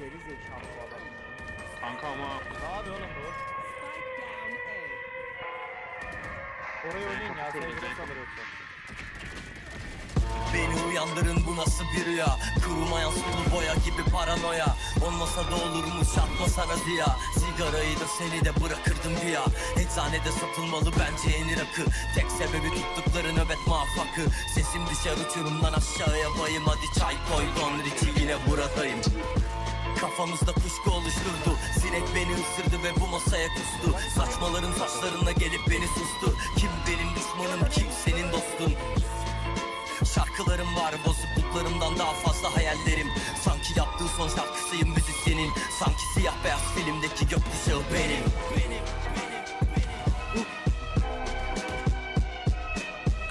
Geri zekalı bu adam. Kanka ama Ne yapıyor oğlum bu? Spike down A. Oraya oynayın ya. Sevgili kalır yoksa. Beni uyandırın bu nasıl bir rüya Kurumayan sulu boya gibi paranoya Olmasa da olurmuş atmasana ziya Sigarayı da seni de bırakırdım ya Eczanede satılmalı bence en rakı Tek sebebi tuttukları nöbet muvaffakı Sesim düşer uçurumdan aşağıya bayım Hadi çay koy Don Richie yine buradayım Kafamızda kuşku oluşturdu. Sinek beni ısırdı ve bu masaya kustu. Saçmaların saçlarına gelip beni sustu. Kim benim düşmanım kim senin dostun? Şarkılarım var bozukluklarımdan daha fazla hayallerim. Sanki yaptığı son şarkısıyım müzisyenin Sanki siyah beyaz filmdeki gökkuşağı benim.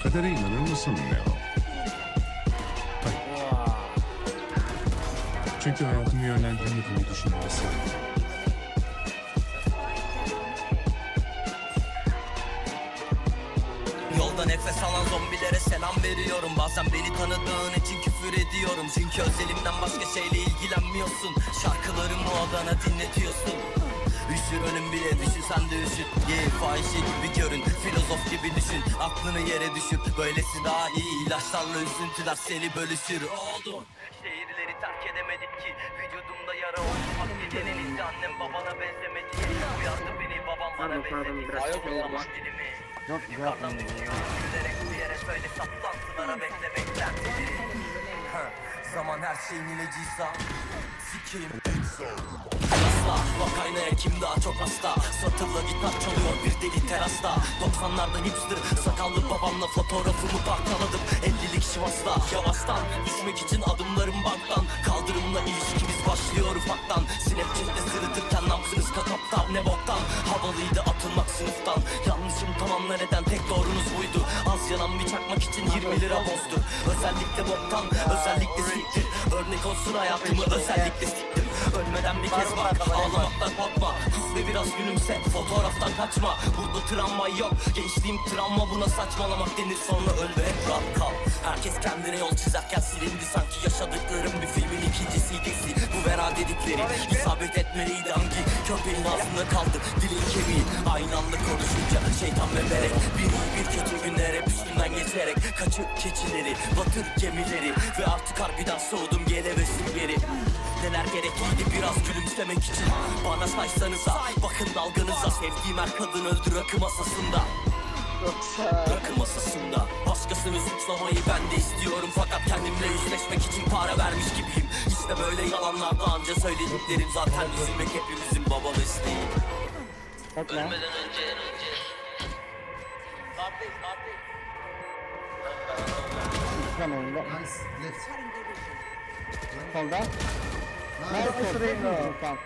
Kadere inanır mısın Leo? Çünkü hayatımı yönlendirmediğini düşünmesi. Yolda nefes alan zombilere selam veriyorum. Bazen beni tanıdığın için küfür ediyorum. Çünkü özelimden başka şeyle ilgilenmiyorsun. Şarkılarımı odana dinletiyorsun. Üşür önüm bile düşün sen de üşür Ye fahişe gibi görün Filozof gibi düşün. Aklını yere düşür Böylesi daha iyi. İlaçlarla üzüntüler seni bölüşür. Oldu Şehirleri terk edemedik ki. Vücudumda yara gecenin izi annem babana benzemedi. Uyardı beni babam bana Pardon, benzedi olmamış var. dilimi Yok Yukarıdan düşünüyor Gülerek bu yere söyle saplantılara bekle beklentileri Zaman her şeyin ilacıysa Sikeyim. Asla. Bak aynaya kim daha çok hasta? Satırla gitar çalıyor bir deli terasta. 90'larda hipster sakallı babamla fotoğrafımı parçaladım 50'lik şivasla yavaştan Düşmek için adımlarım banktan. Kaldırımla ilişkimiz başlıyor ufaktan. Snapchat'te sırıtırken nabzınız kataptan Ne boktan? Havalıydı atılmak sınıftan. Yanlışım tamamla neden? Tek doğrunuz buydu. Az yanan bir çakmak için 20 lira bozdu. Özellikle boktan özellikle siktir. Örnek olsun hayatımı özellikle siktim Ölmeden bir kez bak. Ağlamaktan korkma. Ve biraz gülümse. Fotoğraftan kaçma. Burada travma yok. Gençliğim travma. Buna saçmalamak denir. Sonra öl ve hep rahat kal. Herkes kendine yol çizerken silindi. Sanki yaşadıklarım bir filmin ikinci CD'si Bu vera dedikleri isabet etmeliydi. Hangi köpeğin ağzında kaldı? Dilin kemiği. Aynı anda konuşunca şeytan ve melek. Bir iyi bir kötü günler hep üstünden geçerek Kaçır keçileri batır gemileri Ve artık harbiden soğudum gelemesin geri Neler gerekliydi biraz gülümsemek için. Bana saysanıza bakın dalganıza Sevdiğim her kadın öldü rakı masasında. Rakı masasında Başkasını suçlamayı ben de istiyorum. Fakat kendimle yüzleşmek için para vermiş gibiyim. İşte böyle yalanlarda anca söylediklerim Zaten üzülmek hepimizin baba mesleği. Ölmeden önce önce Lütfen oyunda. Nice. Left. Solda. Nerede sırayım Tamam.